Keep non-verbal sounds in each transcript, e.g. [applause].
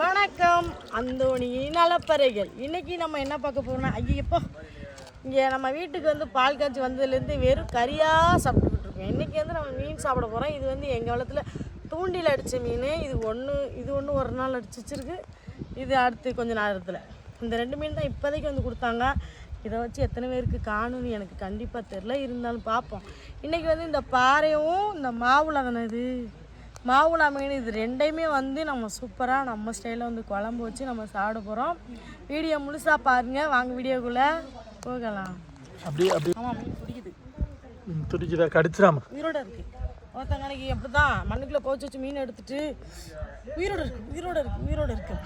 வணக்கம். அந்தோணி நலப்பறைகள் இன்னைக்கு நம்ம என்ன பார்க்க போகிறோம்னா ஐயப்போ இங்கே நம்ம வீட்டுக்கு வந்து பால் காய்ச்சி வந்ததுலேருந்து வெறும் கறியாக சாப்பிட்டுக்கிட்டு இருக்கோம். இன்றைக்கி வந்து நம்ம மீன் சாப்பிட போகிறோம் இது வந்து எங்கள் வளத்தில் தூண்டில் அடித்த மீன். இது ஒன்று இது ஒன்று ஒரு நாள் அடிச்சு இது அடுத்து கொஞ்ச நேரத்தில். இந்த ரெண்டு மீன் தான் இப்போதைக்கு வந்து கொடுத்தாங்க. இதை வச்சு எத்தனை பேருக்கு காணும்னு எனக்கு கண்டிப்பாக தெரில இருந்தாலும் பார்ப்போம். இன்றைக்கி வந்து இந்த பாறையும் இந்த மாவுளை தானே இது? மாவுளா மீன் இது ரெண்டையுமே வந்து நம்ம சூப்பராக நம்ம ஸ்டைலில் வந்து குழம்பு வச்சு நம்ம சாப்பிட போகிறோம் வீடியோ முழுசாக பாருங்கள் வாங்க வீடியோக்குள்ளே போகலாம். அப்படி அப்படி ஆமாம் மீன் பிடிக்குது. துடிக்குதா கடிச்சிடாம? உயிரோட இருக்கு. அப்படி தான் மண்ணுக்குள்ளே போச்சு வச்சு மீன் எடுத்துட்டு உயிரோட இருக்கு உயிரோட இருக்கு உயிரோட இருக்கு.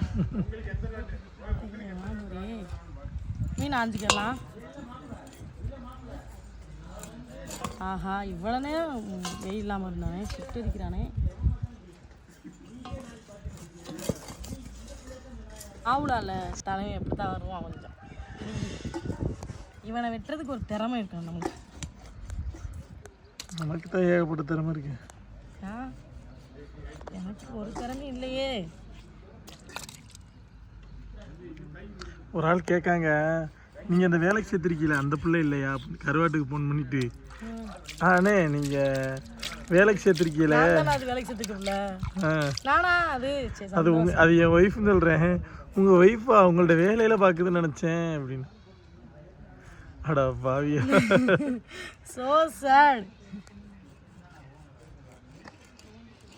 மீன் ஆஞ்சிக்கலாம் ஆஹா இவ்வளோ நேரம் வெயில் இல்லாமல் இருந்தானே சுட்டு இருக்கிறானே ஆவுலால தலைமை எப்படி தான் வருவான் கொஞ்சம் இவனை வெட்டுறதுக்கு ஒரு திறமை இருக்கணும் நமக்கு நமக்கு தான் ஏகப்பட்ட திறமை இருக்கு. ஆ? எனக்கு ஒரு திறமை இல்லையே. ஒரு ஆள் கேட்காங்க நீங்கள் அந்த வேலைக்கு சேர்த்துருக்கீங்களா அந்த பிள்ளை இல்லையா? கருவாட்டுக்கு ஃபோன் பண்ணிட்டு. ஆனே நீங்கள் வேலைக்கு தானே அது வேலைக்கு செத்துக்கல ஆ. நானா அது? அது உங்க அது என் ஒய்ஃப்னு சொல்கிறேன் உங்கள் ஒய்ஃபா உங்கள்ட்ட வேலையில் பார்க்குதுன்னு நினச்சேன் அப்படின்னு. அடா பாவியா. [laughs] ஸோ சேட்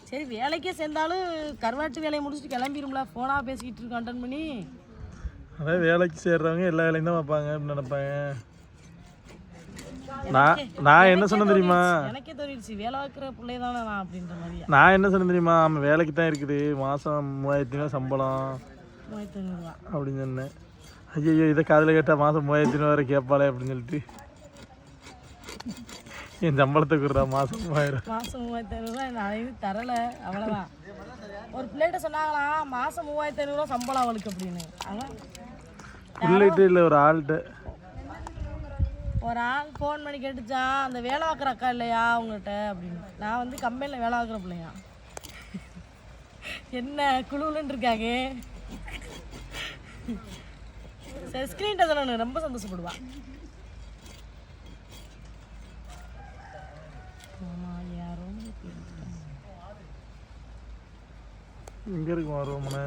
சரி வேலைக்கே சேர்ந்தாலும் கருவாட்டு வேலையை முடிச்சுட்டு கிளம்பிடும்ல ஃபோனாக பேசிக்கிட்டு அட்டன் பண்ணி. அதான் வேலைக்கு சேர்றவங்க எல்லா வேலையும் தான் பார்ப்பாங்க அப்படின்னு நினைப்பாங்க. நான் நான் என்ன சொன்னேன் தெரியுமா? எனக்கே தோணிடுச்சு வேலை பார்க்குற பிள்ளை தானே நான் அப்படின்ற மாதிரியா? நான் என்ன சொன்னேன் தெரியுமா? ஆமாம் வேலைக்கு தான் இருக்குது. மாதம் மூவாயிரத்தி ஐநூறு சம்பளம் மூவாயிரத்தி ஐநூறுரூவா அப்படின்னு சொன்னேன். ஐயோ இதை காதில் கேட்டால் மாதம் மூவாயிரத்தி ஐநூறு கேட்பாளே அப்படின்னு சொல்லிட்டு. என் சம்பளத்தை கொடுறா மாதம் மூவாயிரம். மாதம் மூவாயிரத்தி ஐநூறுரூவா நான் இது தரலை அவ்வளோதான் ஒரு பிள்ளைகிட்ட சொன்னாங்களாம் மாதம் மூவாயிரத்தி ஐநூறுரூவா சம்பளம் அவளுக்கு அப்படின்னு. ஆனால் பிள்ளைகிட்ட இல்லை ஒரு ஆள்கிட்ட. ஒரு ஆள் ஃபோன் பண்ணி கேட்டுச்சா அந்த வேலை பார்க்குற அக்கா இல்லையா அவங்ககிட்ட அப்படின்னு. நான் வந்து கம்பெனியில் வேலை பார்க்குற பிள்ளையா? என்ன குழுவுலன்னு இருக்காங்க? சரி ஸ்க்ரீன் டச் ரொம்ப சந்தோஷப்படுவா. ஆமா, யாரோ எங்கே இருக்கும் வருவோம்னே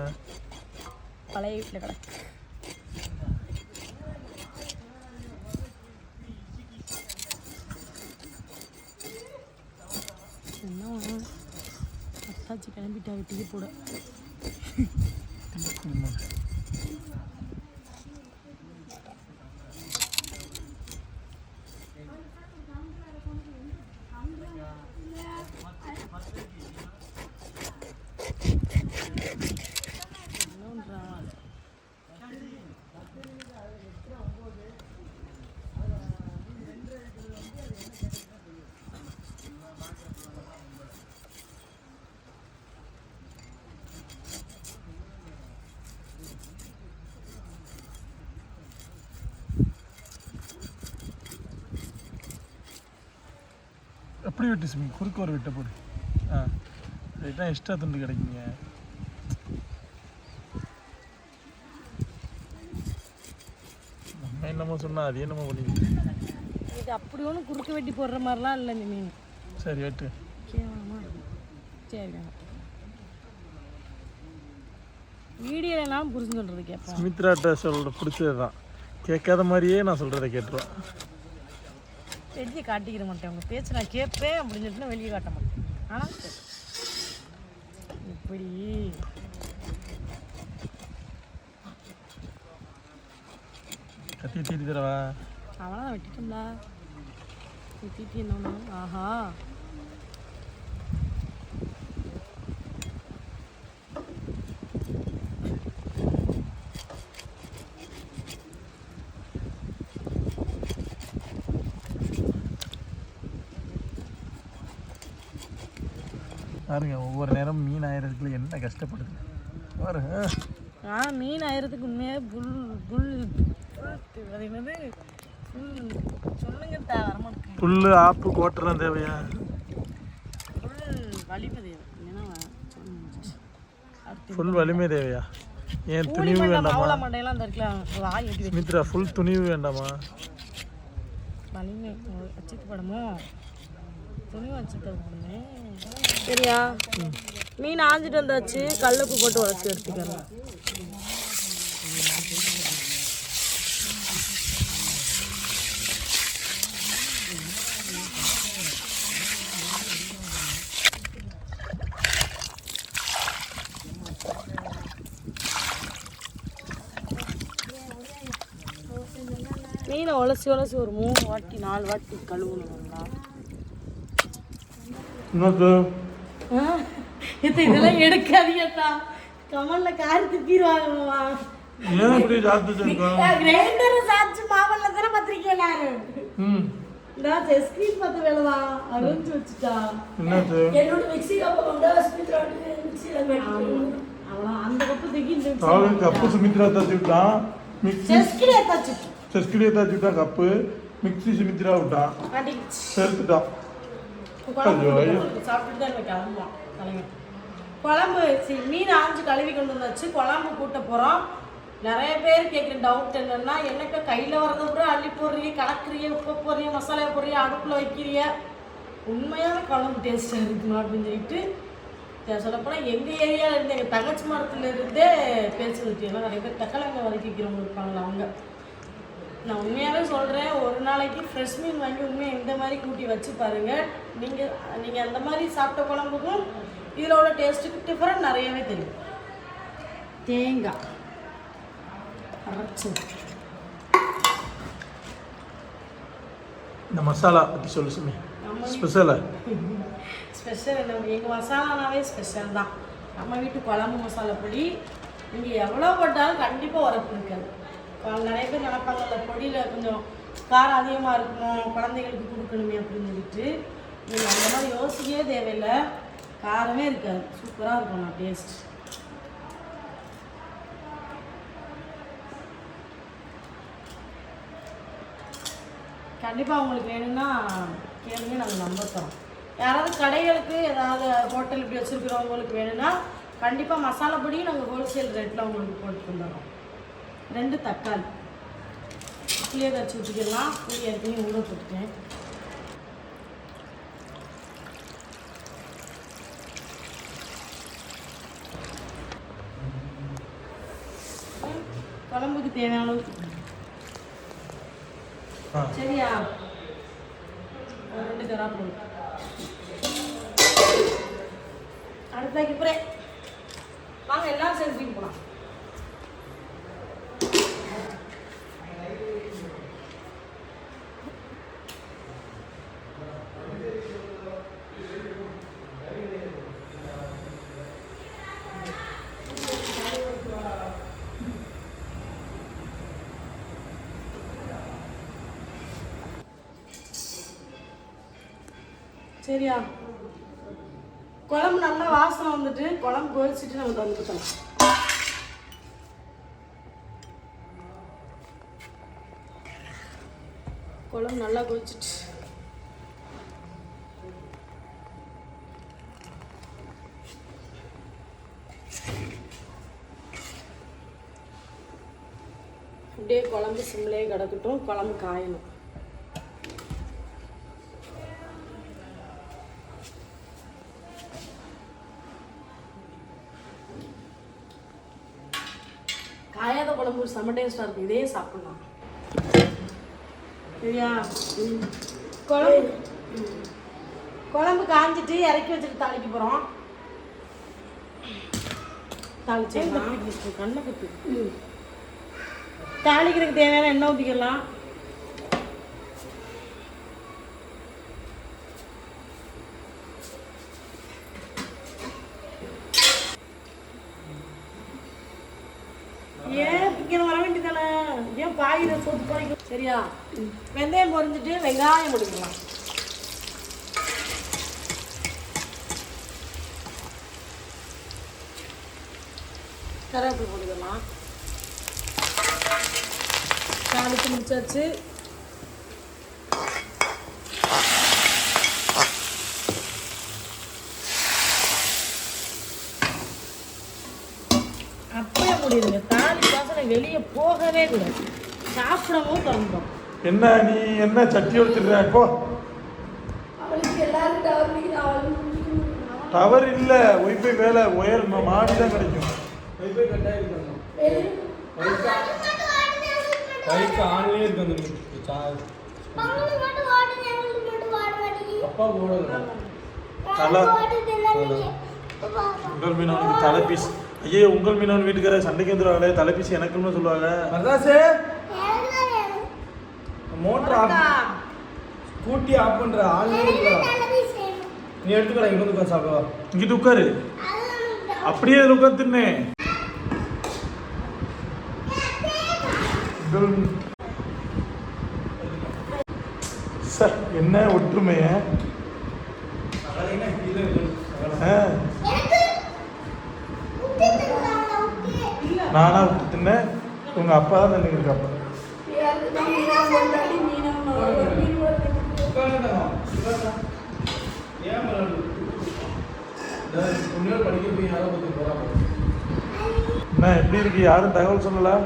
பழைய வீட்டில் கிடக்கு. என்ன வேணும்? அத்தாச்சி கிளம்பிட்டாங்க டீ போட [laughs] எப்படி வெட்டு சுமி? குறுக்க ஒரு வெட்ட போடு. ஆ. ரைட்டாக எக்ஸ்ட்ரா துண்டு கிடைக்குங்க நம்ம என்னமோ சொன்னா அது என்னமோ பண்ணிக்கிட்டு இது அப்படி ஒன்றும் குறுக்கு வெட்டி போடுற மாதிரிலாம் இல்லை இந்த மீன். சரி வெட்டு. சரி வீடியோலாம் புரிஞ்சு சொல்கிறது கேட்போம் சுமித்ராட்ட சொல்கிற பிடிச்சது தான் கேட்காத மாதிரியே நான் சொல்கிறத கேட்டுருவேன். வெளியே காட்டிக்கிற மாட்டேன். உங்கள் பேச்சு நான் கேட்பேன் அப்படின்னு சொல்லிட்டு வெளியே காட்ட மாட்டேன். ஆனால் இப்படி. கத்தி தீட்டி தரவா அவனா வெட்டிட்டோம்ல வெட்டிட்டு என்ன ஆஹா. பாருங்க ஒவ்வொரு நேரம் மீன் ஆயிரத்துக்குள்ள என்ன கஷ்டப்படுது. பாருங்க. ஆ மீன் ஆயிரத்துக்கு உண்மையாக புல் புல் அது என்னது? சொல்லுங்க தா வரமாட்டேன் புல் ஆப்பு கோட்டெல்லாம் தேவையா? புல் அடுத்து ஃபுல் வலிமை தேவையா? ஏன் துணிவு வேண்டாமா? சுமித்ரா ஃபுல் துணிவு வேண்டாமா? வலிமை அச்சித்து படமோ? துணி வச்சுட்டு போடுமே சரியா? மீன் ஆஞ்சிட்டு வந்தாச்சு. கல்லுப்பு போட்டு உடச்சி எடுத்துக்கலாம் மீனை உலசி உலசி ஒரு மூணு வாட்டி நாலு வாட்டி கழுவணுங்களா நல்லா. இது இதெல்லாம் எடுக்காதீங்கத்தா கமல்ல காரி ஏன் இப்படி வச்சிருக்கோம் கிரைண்டர் சாச்சு மாவல்ல தானே பத்திரிக்கை நானு. ம். நான் ஸ்கிரீன் பார்த்த வேலை தான். அழிஞ்சு வச்சுட்டா. என்னது என்னோட மிக்ஸி கப்பை கொண்டு ஸ்பீக்கர் மிக்ஸியில் அவ்வளோ அந்த கப்பு தூக்கி இந்த கப்பு சுமித்ரா தச்சு விட்டான் மிக்ஸி செஸ்கிலே ஏத்தாச்சு செஸ்கிலியே தச்சு விட்டான் கப்பு. மிக்ஸி சுமித்ரா விட்டான் சேர்த்துட்டான் குழம்பு. சாப்பிட்டுட்டு தான் எனக்கு கிளம்புவோம் தலைவர் குழம்பு சரி மீன் ஆஞ்சு கழுவி கொண்டு வந்தாச்சு குழம்பு கூட்ட போகிறோம் நிறைய பேர் கேட்குற டவுட் என்னன்னா என்னக்கா கையில் வரதை கூட அள்ளி போடுறீங்க கலக்குறீங்க உப்பு போடுறீங்க மசாலா போடுறீங்க அடுப்பில் வைக்கிறீங்க. உண்மையான குழம்பு டேஸ்ட்டாக இருக்கணும் அப்படின்னு சொல்லிட்டு சொல்லப்போனால் எங்கள் ஏரியாவில் இருந்து எங்கள் தங்கச்சி மரத்துல இருந்தே பேசுறது. ஏன்னா நிறைய பேர் தக்கலங்க வதக்கிக்கிறவங்க இருப்பாங்களா அவங்க. நான் உண்மையாகவே சொல்கிறேன் ஒரு நாளைக்கு ஃப்ரெஷ் மீன் வாங்கி உண்மையாக இந்த மாதிரி கூட்டி வச்சு பாருங்கள் நீங்கள் நீங்கள் அந்த மாதிரி சாப்பிட்ட குழம்புக்கும் இதில் உள்ள டேஸ்ட்டுக்கு டிஃப்ரெண்ட் நிறையவே தெரியும். தேங்காய் அரைச்சது. இந்த மசாலா பற்றி சொல்லு சுமி. நம்ம ஸ்பெஷலா ஸ்பெஷல் என்ன எங்கள் மசாலானாவே ஸ்பெஷல் தான். நம்ம வீட்டு குழம்பு மசாலா பொடி நீங்கள் எவ்வளோ போட்டாலும் கண்டிப்பாக உரப்பு இருக்காது. நிறைய பேர் நினைப்பாங்கல்ல பொடியில் கொஞ்சம் காரம் அதிகமாக இருக்கணும் குழந்தைகளுக்கு கொடுக்கணுமே அப்படின்னு சொல்லிட்டு நீங்கள் அந்த மாதிரி யோசிக்கவே தேவையில்லை. காரமே இருக்காது. சூப்பராக இருக்கும் நான் டேஸ்ட் கண்டிப்பாக உங்களுக்கு வேணும்னா கேளுங்க நாங்கள் நம்ப தரோம். யாராவது கடைகளுக்கு ஏதாவது ஹோட்டல் இப்படி வச்சுருக்கிறவங்களுக்கு வேணும்னா கண்டிப்பாக மசாலா பொடியும் நாங்கள் ஹோல்சேல் ரேட்டில் உங்களுக்கு போட்டு தந்துடுறோம். ரெண்டு தக்காளி. புளியை கரைச்சி ஊற்றிக்கலாம் புளி ஏற்கனவே ஊற போட்டுட்டேன் குழம்புக்கு தேவையான அளவுக்கு சரியா? ரெண்டு கராப்பூல் அடுத்தாக்கி போகிறேன் வாங்க எல்லாரும் தூக்கி போகலாம் சரியா? குழம்பு நல்லா வாசனை வந்துட்டு குழம்பு கொதிச்சுட்டு நம்ம தந்துட்டோம் குழம்பு நல்லா கொதிச்சிட்டு அப்படியே குழம்பு சிம்லேயே கிடக்கட்டும் குழம்பு காயணும் காயாத குழம்பு செம்ம டேஸ்டாக இருக்கும் இதே சாப்பிடலாம். சரியா? குழம்பு. குழம்பு காஞ்சிட்டு இறக்கி வச்சுட்டு தாளிக்க போகிறோம் தாளிச்சு கண்ணை கட்டு தாளிக்கிறதுக்கு தேவையான எண்ணெய் ஊற்றிக்கலாம் ஏன் இங்கே வர வேண்டியதானே ஏன் பாயிர சொத்து குறைக்கும் சரியா? வெந்தயம் பொறிஞ்சிட்டு வெங்காயம் போட்டுக்கலாம். கருவேப்பிலை போட்டுக்கலாம். தாளித்து முடிச்சாச்சு. அப்படியே முடியுதுங்க. தாலி வெளியே போகவே கூடாது. சாப்பிடவும் திறந்துடும் என்ன நீ என்ன சட்டி எடுத்துடுற போ. டவர் இல்ல. ஒய்ஃபை வேலை. ஒயர் மாடி தான் கிடைக்கும். இருக்கணும். வெளியே கைக்கு ஆன்லேயே இருக்கு அந்த சார்ஜ் அப்பா போடல தலை தலைப்பீஸ். ஐயோ உங்கள் மீனவன் வீட்டுக்கார சண்டைக்கு வந்துடுவாங்களே தலைப்பீஸ் எனக்குன்னு சொல்லுவாங்க. மர்தாசே! மோட்டர் ஆஃப் ஸ்கூட்டி ஆஃப் பண்ற இருக்கல நீ எடுத்துக்கடா இங்க வந்து உட்கார்ந்து சாப்பிடுவா. இங்கிட்டு உட்காரு. அப்படியே அதில் உட்காந்து தின்னு உங்கள் மீ- சார் என்ன ஒற்றுமைய? ஆ, நானா விட்டு தின்னேன் உங்க அப்பா தான் தின்னு இருக்காப்ப யாருக்கு மீனா கொண்டாடி மீனா மீன் வளர்த்து ஏன் முன்னாடி படிக்க போய் யாரோ பத்தி போறாங்க என்ன எப்படி இருக்கு? யாரும் தகவல் சொல்லல.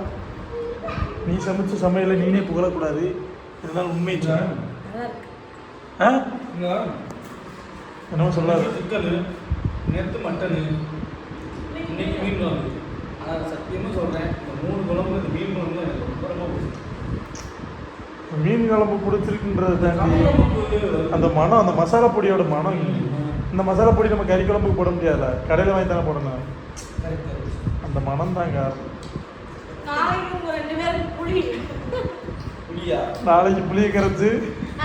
நீ சமைச்ச சமையலை நீனே புகழக்கூடாது. இதனால உண்மை. ஆ? என்னமோ சொல்லாது. நேற்று மட்டனு இன்னைக்கு மீன் குழம்பு. ஆனால் சத்தியமாக சொல்கிறேன் இந்த மூணு குழம்பு இந்த மீன் குழம்பு தான் எனக்கு ரொம்ப ரொம்ப பிடிக்கும். மீன் குழம்பு பிடிச்சிருக்குன்றது தாண்டி அந்த மனம் அந்த மசாலா பொடியோட மனம். இந்த மசாலா பொடி நம்ம கறி குழம்புக்கு போட முடியாதுல்ல? கடையில் வாங்கி தானே போடணும்? அந்த மனம் தாங்க. நாளைக்கு புளியா கரைச்சு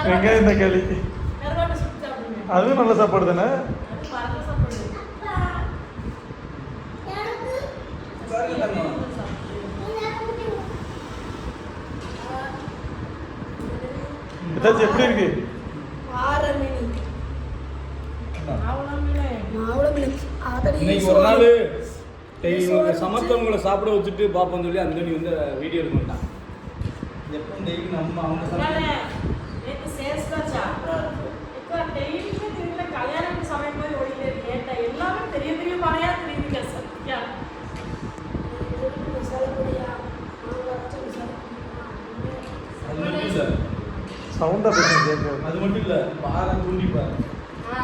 வெங்காயம் தக்காளி. அதுவும் நல்ல சாப்பாடு தானே? இதாச்சும் எப்படி இருக்கு? இன்னைக்கு ஒரு நாள் இவங்க சமத்தவங்களை சாப்பிட வச்சுட்டு பார்ப்போம்னு சொல்லி அந்த நீ வந்து வீடியோ எடுக்க மாட்டான். எப்போ டெய்லி நம்ம அவங்க சவுண்டாக பேசுங்க கேட்க அது மட்டும் இல்லை பாறை தூண்டிப்பாரு ஆ.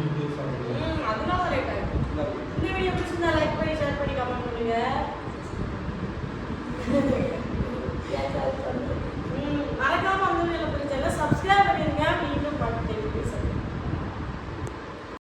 உங்களுக்கு